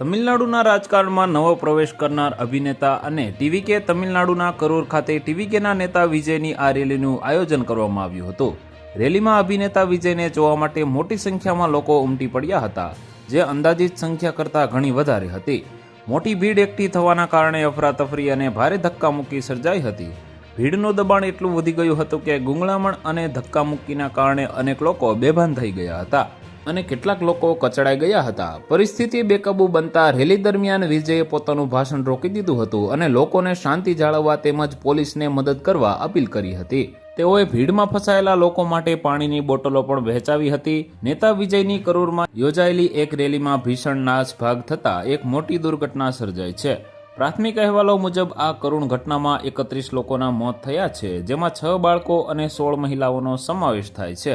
તમિલનાડુના રાજકારણમાં નવો પ્રવેશ કરનાર અભિનેતા અને ટીવી કે તમિલનાડુના કરૂર ખાતે ટીવી કેના નેતા વિજયની આ રેલીનું આયોજન કરવામાં આવ્યું હતું. રેલીમાં અભિનેતા વિજયને જોવા માટે મોટી સંખ્યામાં લોકો ઉમટી પડ્યા હતા, જે અંદાજિત સંખ્યા કરતાં ઘણી વધારે હતી. મોટી ભીડ એકઠી થવાના કારણે અફરાતફરી અને ભારે ધક્કામુક્કી સર્જાઈ હતી. ભીડનું દબાણ એટલું વધી ગયું હતું કે ગુંગળામણ અને ધક્કામુક્કીના કારણે અનેક લોકો બેભાન થઈ ગયા હતા. અને કેટલાક લોકો કચડાઈ ગયા હતા. પરિસ્થિતિ બેકાબુ બનતા રેલી દરમિયાન વિજયે પોતાનું ભાષણ રોકી દીધું હતું અને લોકોને શાંતિ જાળવવા તેમજ પોલીસને મદદ કરવા અપીલ કરી હતી. તેઓએ ભીડમાં ફસાયેલા લોકો માટે પાણીની બોટલો પણ વહેંચાવી હતી. નેતા વિજયની કરૂરમાં યોજાયેલી એક રેલીમાં ભીષણ નાશ ભાગ થતાં એક મોટી દુર્ઘટના સર્જાઈ છે. પ્રાથમિક અહેવાલો મુજબ આ કરુણ ઘટનામાં એકત્રીસ લોકોના મોત થયા છે, જેમાં છ બાળકો અને સોળ મહિલાઓનો સમાવેશ થાય છે.